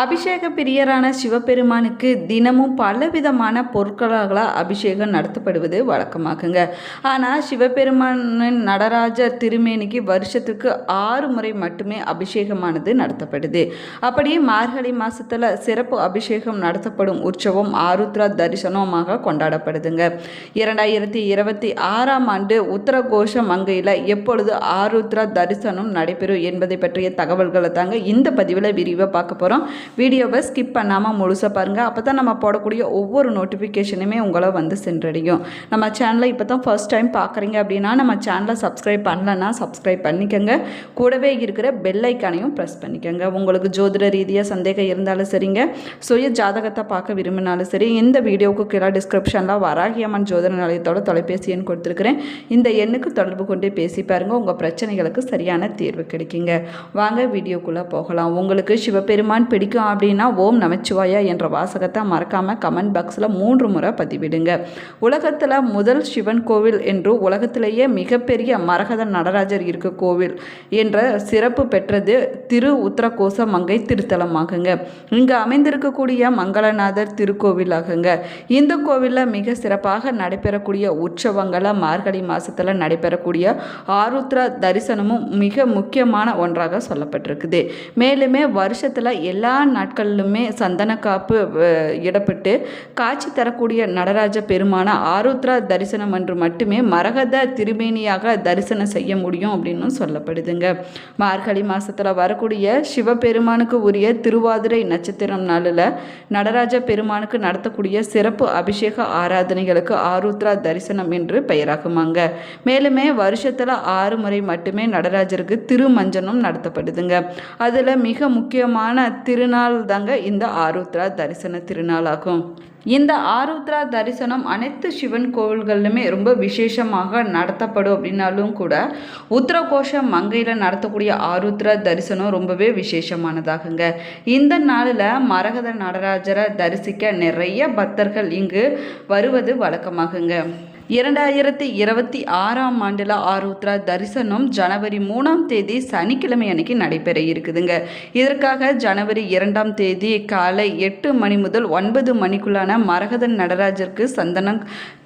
அபிஷேக பிரியரான சிவபெருமானுக்கு தினமும் பலவிதமான பொருட்களால் அபிஷேகம் நடத்தப்படுவது வழக்கமாகுங்க. ஆனால் சிவபெருமானின் நடராஜர் திருமேனிக்கு வருஷத்துக்கு ஆறு முறை மட்டுமே அபிஷேகமானது நடத்தப்படுது. அப்படியே மார்கழி மாதத்தில் சிறப்பு அபிஷேகம் நடத்தப்படும் உற்சவம் ஆருத்ரா தரிசனமாக கொண்டாடப்படுதுங்க. இரண்டாயிரத்தி இருபத்தி ஆறாம் ஆண்டு உத்தரகோஷ மங்கையில் எப்பொழுது ஆருத்ரா தரிசனம் நடைபெறும் என்பதை பற்றிய தகவல்களை தாங்க இந்த பதிவில் விரிவாக பார்க்க போகிறோம் வீடியோவை ஸ்கிப் பண்ணாமல் முழுசாக பாருங்கள் அப்போ தான் நம்ம போடக்கூடிய ஒவ்வொரு நோட்டிஃபிகேஷனுமே உங்களை வந்து சென்றடையும். நம்ம சேனலை இப்போ தான் ஃபர்ஸ்ட் டைம் பார்க்குறீங்க அப்படின்னா நம்ம சேனலை சப்ஸ்கிரைப் பண்ணலன்னா சப்ஸ்கிரைப் பண்ணிக்கோங்க. கூடவே இருக்கிற பெல் ஐக்கானையும் ப்ரெஸ் பண்ணிக்கோங்க. உங்களுக்கு ஜோதிட ரீதியாக சந்தேகம் இருந்தாலும் சரிங்க. சுய ஜாதகத்தை பார்க்க விரும்பினாலும் சரி இந்த வீடியோவுக்கு கீழே டிஸ்கிரிப்ஷனில் வராகியம்மன் ஜோதிட நிலையத்தோட தொலைபேசி எண் கொடுத்துருக்குறேன். இந்த எண்ணுக்கு தொடர்பு கொண்டு பேசி பாருங்கள் உங்கள் பிரச்சனைகளுக்கு சரியான தீர்வு கிடைக்குங்க. வாங்க வீடியோக்குள்ளே போகலாம். உங்களுக்கு சிவபெருமான் பிடிக்கும் அப்படின்னா ஓம் நமச்சிவாயா என்ற வாசகத்தை மறக்காமல் கமெண்ட் பாக்ஸில் மூன்று முறை பதிவிடுங்க. உலகத்தில் முதல் சிவன் கோவில் என்று உலகத்திலேயே மிகப்பெரிய மரகத நடராஜர் இருக்க கோவில் என்ற சிறப்பு பெற்றது திரு உத்தரகோச மங்கை திருத்தலமாகுங்க. இங்கு அமைந்திருக்கக்கூடிய மங்களநாதர் திருக்கோவிலாகுங்க. இந்த கோவிலில் மிக சிறப்பாக நடைபெறக்கூடிய உற்சவங்களை மார்கழி மாதத்தில் நடைபெறக்கூடிய ஆருத்ரா தரிசனமும் மிக முக்கியமான ஒன்றாக சொல்லப்பட்டிருக்குது. மேலுமே வருஷத்தில் எல்லா நாட்களிலுமே சந்தன காப்பு இடப்பட்டு காட்சி தரக்கூடிய நடராஜ பெருமான ஆருத்ரா தரிசனம் என்று மட்டுமே மரகத திருமேனியாக தரிசனம் செய்ய முடியும் அப்படின்னு சொல்லப்படுதுங்க. மார்கழி மாதத்தில் வரக்கூடிய சிவபெருமானுக்கு உரிய திருவாதிரை நட்சத்திரம் நாளில் நடராஜ பெருமானுக்கு நடத்தக்கூடிய சிறப்பு அபிஷேக ஆராதனைகளுக்கு ஆருத்ரா தரிசனம் என்று பெயராகுமாங்க. மேலுமே வருஷத்தில் ஆறு முறை மட்டுமே நடராஜருக்கு திருமஞ்சனம் நடத்தப்படுதுங்க. அதில் மிக முக்கியமான திரு திருநாள் தாங்க இந்த ஆருத்ரா தரிசன திருநாளாகும். இந்த ஆருத்ரா தரிசனம் அனைத்து சிவன் கோவில்களிலுமே ரொம்ப விசேஷமாக நடத்தப்படும் அப்படின்னாலும் கூட உத்தரகோஷ மங்கையில் நடத்தக்கூடிய ஆருத்ரா தரிசனம் ரொம்பவே விசேஷமானதாகுங்க. இந்த நாளில் மரகத நடராஜரை தரிசிக்க நிறைய பக்தர்கள் இங்கு வருவது வழக்கமாகுங்க. இரண்டாயிரத்தி இருபத்தி ஆறாம் ஆண்டில் ஆருத்ரா தரிசனம் ஜனவரி மூணாம் தேதி சனிக்கிழமை அன்னைக்கு நடைபெற இருக்குதுங்க. இதற்காக ஜனவரி இரண்டாம் தேதி காலை எட்டு மணி முதல் ஒன்பது மணிக்குள்ளான மரகத நடராஜருக்கு சந்தனம்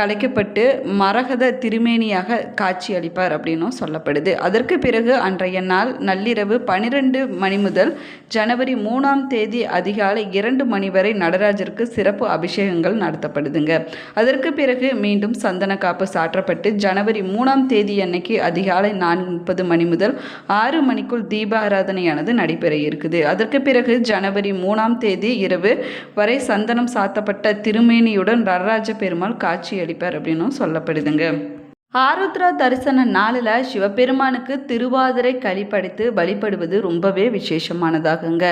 கலைக்கப்பட்டு மரகத திருமேனியாக காட்சி அளிப்பார் அப்படின்னும் சொல்லப்படுது. அதற்கு பிறகு அன்றைய நாள் நள்ளிரவு பனிரெண்டு மணி முதல் ஜனவரி மூணாம் தேதி அதிகாலை இரண்டு மணி வரை நடராஜருக்கு சிறப்பு அபிஷேகங்கள் நடத்தப்படுதுங்க. அதற்கு பிறகு மீண்டும் சந்தன காப்பு சாற்றப்பட்டு ஜனவரி மூணாம் தேதி அன்னைக்கு அதிகாலை நான்கு முப்பது மணி முதல் ஆறு மணிக்குள் தீபாராதனையானது நடைபெற இருக்குது. அதற்கு பிறகு ஜனவரி மூணாம் தேதி இரவு வரை சந்தனம் சாத்தப்பட்ட திருமேனியுடன் நடராஜ பெருமாள் காட்சியளிப்பார் அப்படின்னும் சொல்லப்படுதுங்க. ஆருத்ரா தரிசன நாளில் சிவபெருமானுக்கு திருவாதிரை களிப்படைத்து வழிபடுவது ரொம்பவே விசேஷமானதாகுங்க.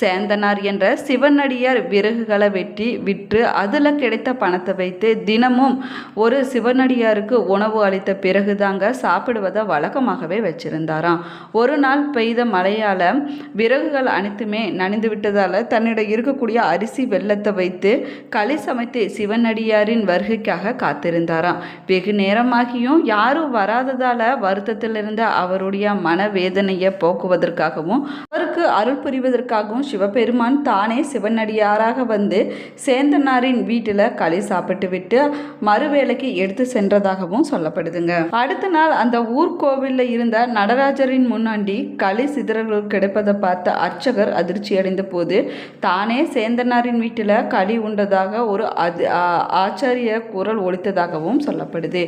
சேந்தனார் என்ற சிவனடியார் விறகுகளை வெட்டி விற்று அதில் கிடைத்த பணத்தை வைத்து தினமும் ஒரு சிவனடியாருக்கு உணவு அளித்த பிறகு தாங்க சாப்பிடுவதை வழக்கமாகவே வச்சிருந்தாராம். ஒரு நாள் பெய்த மழையால் விறகுகள் அனைத்துமே நனைந்து விட்டதால் தன்னிடம் இருக்கக்கூடிய அரிசி வெள்ளத்தை வைத்து களி சமைத்து சிவனடியாரின் வருகைக்காக காத்திருந்தாராம். வெகு நேரமாகி ஆகியும் யாரும் வராததால வருத்தத்திலிருந்து அவருடைய மனவேதனையை போக்குவதற்காகவும் அவருக்கு அருள் புரிவதற்காகவும் சிவபெருமான் தானே சிவனடியாராக வந்து சேந்தனாரின் வீட்டில் களி சாப்பிட்டு விட்டு மறுவேளைக்கு எடுத்து சென்றதாகவும் சொல்லப்படுதுங்க. அடுத்த நாள் அந்த ஊர்கோவிலில் இருந்த நடராஜரின் முன்னாடி களி சிதறல்கள் கிடைப்பதை பார்த்த அர்ச்சகர் அதிர்ச்சி அடைந்த போது தானே சேந்தனாரின் வீட்டில் களி உண்டதாக ஒரு அது ஆச்சாரிய குரல் ஒழித்ததாகவும் சொல்லப்படுது.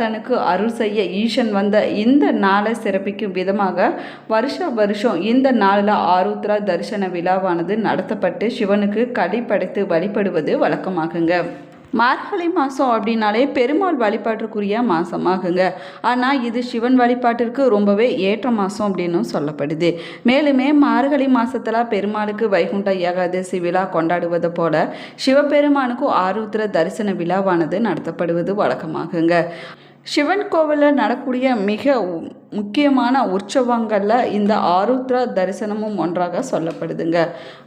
பக்தனுக்கு அருள் செய்ய ஈசன் வந்த இந்த நாளை சிறப்பிக்கும் விதமாக வருஷ வருஷம் இந்த நாளில் ஆருத்ரா தரிசன விழாவானது நடத்தப்பட்டு சிவனுக்கு களி படைத்து வழிபடுவது வழக்கமாகுங்க. மார்கழி மாதம் அப்படின்னாலே பெருமாள் வழிபாட்டிற்குரிய மாதமாகுங்க ஆனால் இது சிவன் வழிபாட்டிற்கு ரொம்பவே ஏற்ற மாதம் அப்படின்னு சொல்லப்படுது. மேலுமே மார்கழி மாதத்தில் பெருமாளுக்கு வைகுண்ட ஏகாதசி விழா கொண்டாடுவது போல சிவபெருமானுக்கும் ஆருத்ர தரிசன விழாவானது நடத்தப்படுவது வழக்கமாகுங்க. சிவன் கோவிலில் நடக்கூடிய மிக முக்கியமான உற்சவங்களில் இந்த ஆருத்ரா தரிசனமும் ஒன்றாக சொல்லப்படுதுங்க.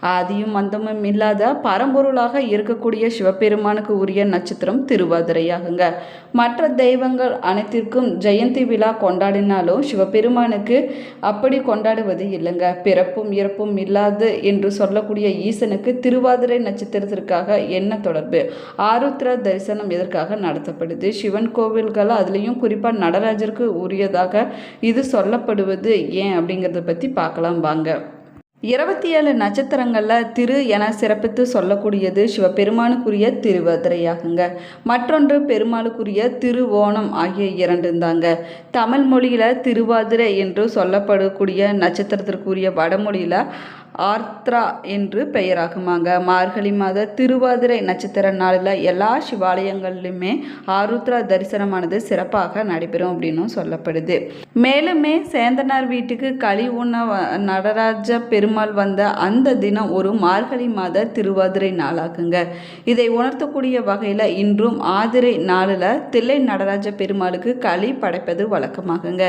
ஆதியும் அந்தமும் இல்லாத பரம்பொருளாக இருக்கக்கூடிய சிவபெருமானுக்கு உரிய நட்சத்திரம் திருவாதிரையாகுங்க. மற்ற தெய்வங்கள் அனைத்திற்கும் ஜெயந்தி விழா கொண்டாடினாலும் சிவபெருமானுக்கு அப்படி கொண்டாடுவது இல்லைங்க. பிறப்பும் இறப்பும் இல்லாது என்று சொல்லக்கூடிய ஈசனுக்கு திருவாதிரை நட்சத்திரத்திற்காக என்ன தொடர்பு? ஆருத்ரா தரிசனம் எதற்காக நடத்தப்படுது? சிவன் கோவில்கள் அதுலேயும் குறிப்பாக நடராஜருக்கு உரியதாக இது சொல்லப்படுவது ஏன் அப்படிங்கிறத பற்றி பார்க்கலாம் வாங்க. இருபத்தி ஏழு நட்சத்திரங்களில் திரு என சிறப்பித்து சொல்லக்கூடியது சிவபெருமானுக்குரிய திருவதிரையாகுங்க. மற்றொன்று பெருமாளுக்குரிய திருவோணம் ஆகிய இரண்டு தாங்க தமிழ் மொழியில் திருவாதிரை என்று சொல்லப்படக்கூடிய நட்சத்திரத்திற்குரிய வடமொழியில் ஆர்த்ரா என்று பெயராகுமாங்க. மார்கழி மாத திருவாதிரை நட்சத்திர நாளில் எல்லா சிவாலயங்களிலுமே ஆருத்ரா தரிசனமானது சிறப்பாக நடைபெறும் அப்படின்னும் சொல்லப்படுது. மேலுமே சேந்தனார் வீட்டுக்கு களி உண்ண நடராஜ பெருமாள் வந்த அந்த தினம் ஒரு மார்கழி மாத திருவாதிரை நாளாகுங்க. இதை உணர்த்தக்கூடிய வகையில் இன்றும் ஆதிரை நாளில் தில்லை நடராஜ பெருமாளுக்கு களி படைப்பது வழக்கமாகுங்க.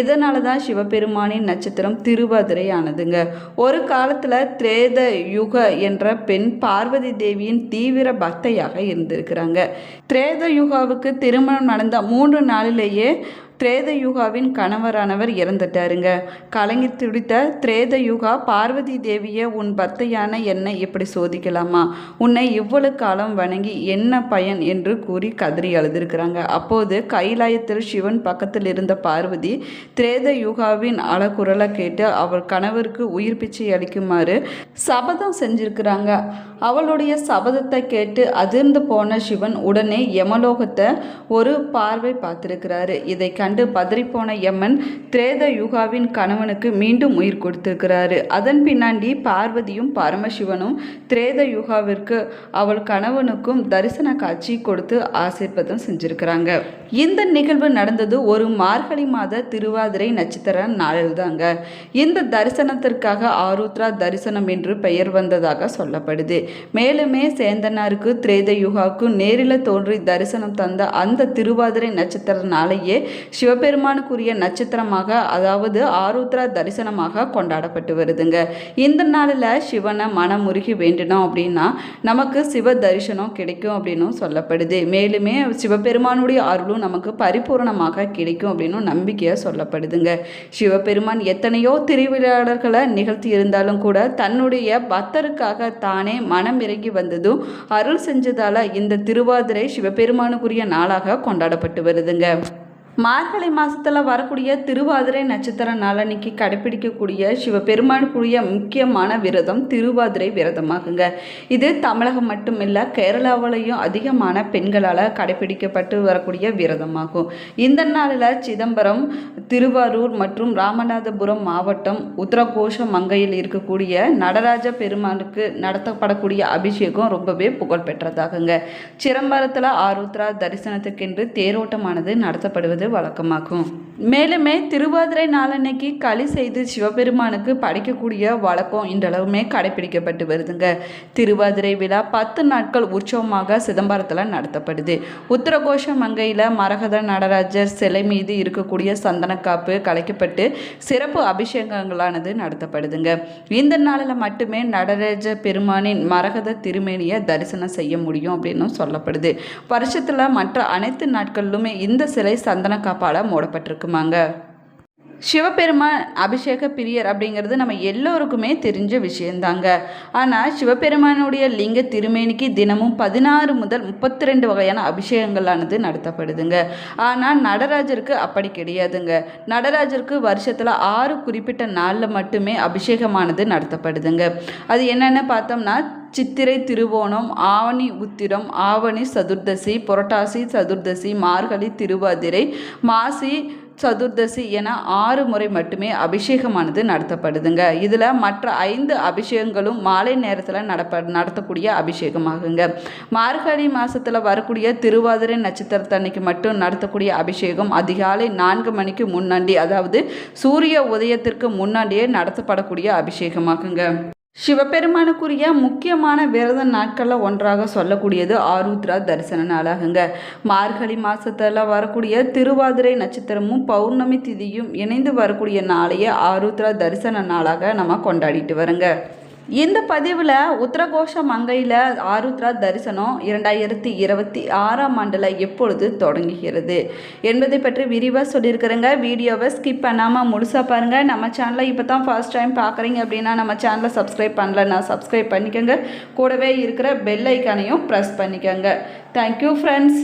இதனால தான் சிவபெருமானின் நட்சத்திரம் திருவாதிரை ஆனதுங்க ஒரு காலத்தில் திரேத யுக என்ற பெண் பார்வதி தேவியின் தீவிர பக்தையாக இருந்திருக்கிறாங்க. திரேத யுகாவுக்கு திருமணம் நடந்த மூன்று நாளிலேயே திரேதயுகாவின் கணவரானவர் இறந்துட்டாருங்க. கலங்கி துடித்த திரேதயுகா பார்வதி தேவியை உன் பக்தையான என்னை இப்படி சோதிக்கலாமா? உன்னை இவ்வளவு காலம் வணங்கி என்ன பயன் என்று கூறி கதறி அழுதிருக்கிறாங்க. அப்போது கைலாயத்தில் சிவன் பக்கத்தில் இருந்த பார்வதி திரேத யுகாவின் அழகுரலை கேட்டு அவள் கணவருக்கு உயிர் பிச்சை அளிக்குமாறு சபதம் செஞ்சிருக்கிறாங்க. அவளுடைய சபதத்தை கேட்டு அதிர்ந்து போன சிவன் உடனே யமலோகத்தை ஒரு பார்வை பார்த்திருக்கிறாரு. இதை கண்டு பதறிப்போன யமன் திரேத யுகாவின் கணவனுக்கு மீண்டும் உயிர் கொடுத்திருக்கிறாரு. அதன் பின்னாடி பார்வதியும் பரமசிவனும் திரேத யுகாவிற்கு அவள் கணவனுக்கும் தரிசன காட்சி கொடுத்து ஆசீர்வாதம் செஞ்சிருக்கிறாங்க. இந்த நிகழ்வு நடந்தது ஒரு மார்கழி மாத திருவாதிரை நட்சத்திர நாளில் தாங்க இந்த தரிசனத்திற்காக ஆருத்ரா தரிசனம் என்று பெயர் வந்ததாக சொல்லப்படுது. மேலுமே சேந்தனாருக்கு திரேத யுகாவுக்கு நேரில் தோன்றி தரிசனம் தந்த அந்த திருவாதிரை நட்சத்திர நாளையே சிவபெருமானுக்குரிய நட்சத்திரமாக அதாவது ஆருத்ரா தரிசனமாக கொண்டாடப்பட்டு வருதுங்க. இந்த நாளில் சிவனை மனமுருகி வேண்டினோம் அப்படின்னா நமக்கு சிவ தரிசனம் கிடைக்கும் அப்படின்னும் சொல்லப்படுது. மேலுமே சிவபெருமானுடைய அருளும் நமக்கு பரிபூரணமாக கிடைக்கும் அப்படின்னு நம்பிக்கையாக சொல்லப்படுதுங்க. சிவபெருமான் எத்தனையோ திருவிழாளர்களை நிகழ்த்தி இருந்தாலும் கூட தன்னுடைய பக்தருக்காக தானே மனம் இறங்கி வந்ததும் அருள் செஞ்சதால இந்த திருவாதிரை சிவபெருமானுக்குரிய நாளாக கொண்டாடப்பட்டு வருதுங்க. மார்கழி மாதத்தில் வரக்கூடிய திருவாதிரை நட்சத்திர நாளன்னைக்கு கடைபிடிக்கக்கூடிய சிவபெருமானுக்குரிய முக்கியமான விரதம் திருவாதிரை விரதமாகுங்க. இது தமிழகம் மட்டுமில்ல கேரளாவிலையும் அதிகமான பெண்களால் கடைபிடிக்கப்பட்டு வரக்கூடிய விரதமாகும். இந்த நாளில் சிதம்பரம் திருவாரூர் மற்றும் ராமநாதபுரம் மாவட்டம் உத்தரகோஷ மங்கையில் இருக்கக்கூடிய நடராஜ பெருமானுக்கு நடத்தப்படக்கூடிய அபிஷேகம் ரொம்பவே புகழ்பெற்றதாகுங்க. சிதம்பரத்தில் ஆருத்ரா தரிசனத்துக்கென்று தேரோட்டமானது நடத்தப்படுவது வழக்கமாகும் மேலுமே திருவாதிரை நாளன்னைக்கு களி செய்து சிவபெருமானுக்கு படைக்கக்கூடிய வழக்கம் இன்றளவுமே கடைபிடிக்கப்பட்டு வருதுங்க. திருவாதிரை விழா பத்து நாட்கள் உற்சவமாக சிதம்பரத்தில் நடத்தப்படுது. உத்தரகோஷ மங்கையில் மரகத நடராஜர் சிலை மீது இருக்கக்கூடிய சந்தனக்காப்பு கலைக்கப்பட்டு சிறப்பு அபிஷேகங்களானது நடத்தப்படுதுங்க. இந்த நாளில் மட்டுமே நடராஜ பெருமானின் மரகத திருமேனியை தரிசனம் செய்ய முடியும் அப்படின்னு சொல்லப்படுது. வருஷத்தில் மற்ற அனைத்து நாட்களிலுமே இந்த சிலை சந்தன காப்பால் மூடப்பட்டிருக்குமாங்க. சிவபெருமான் அபிஷேக பிரியர் அப்படிங்கிறது நம்ம எல்லோருக்குமே தெரிஞ்ச விஷயந்தாங்க. ஆனால் சிவபெருமானுடைய லிங்க திருமேனிக்கு தினமும் பதினாறு முதல் முப்பத்தி ரெண்டு வகையான அபிஷேகங்களானது நடத்தப்படுதுங்க. ஆனால் நடராஜருக்கு அப்படி கிடையாதுங்க. நடராஜருக்கு வருஷத்தில் ஆறு குறிப்பிட்ட நாளில் மட்டுமே அபிஷேகமானது நடத்தப்படுதுங்க. அது என்னென்னு பார்த்தோம்னா சித்திரை திருவோணம் ஆவணி உத்திரம் ஆவணி சதுர்தசி புரட்டாசி சதுர்தசி மார்கழி திருவாதிரை மாசி சதுர்தசி என ஆறு முறை மட்டுமே அபிஷேகமானது நடத்தப்படுதுங்க. இதில் மற்ற ஐந்து அபிஷேகங்களும் மாலை நேரத்தில் நடப்ப நடத்தக்கூடிய அபிஷேகமாகுங்க. மார்கழி மாதத்தில் வரக்கூடிய திருவாதிரை நட்சத்திரத்தன்னைக்கு மட்டும் நடத்தக்கூடிய அபிஷேகம் அதிகாலை நான்கு மணிக்கு முன்னாடி அதாவது சூரிய உதயத்திற்கு முன்னாடியே நடத்தப்படக்கூடிய அபிஷேகமாகுங்க. சிவபெருமானுக்குரிய முக்கியமான விரத நாட்களில் ஒன்றாக சொல்லக்கூடியது ஆருத்ரா தரிசன நாளாகுங்க. மார்கழி மாதத்தில் வரக்கூடிய திருவாதிரை நட்சத்திரமும் பௌர்ணமி திதியும் இணைந்து வரக்கூடிய நாளையே ஆருத்ரா தரிசன நாளாக நம்ம கொண்டாடிட்டு வரோங்க. இந்த பதிவில் உத்தரகோஷ மங்கையில் ஆருத்ரா தரிசனம் இரண்டாயிரத்தி இருபத்தி ஆறாம் ஆண்டில் எப்பொழுது தொடங்குகிறது என்பதை பற்றி விரிவாக சொல்லியிருக்கிறேங்க. வீடியோவை ஸ்கிப் பண்ணாமல் முழுசாக பாருங்கள் நம்ம சேனலை இப்போ தான் ஃபர்ஸ்ட் டைம் பார்க்குறீங்க அப்படின்னா நம்ம சேனலை சப்ஸ்கிரைப் பண்ணலன்னா சப்ஸ்கிரைப் பண்ணிக்கோங்க. கூடவே இருக்கிற பெல் ஐக்கானையும் ப்ரெஸ் பண்ணிக்கோங்க. Thank you friends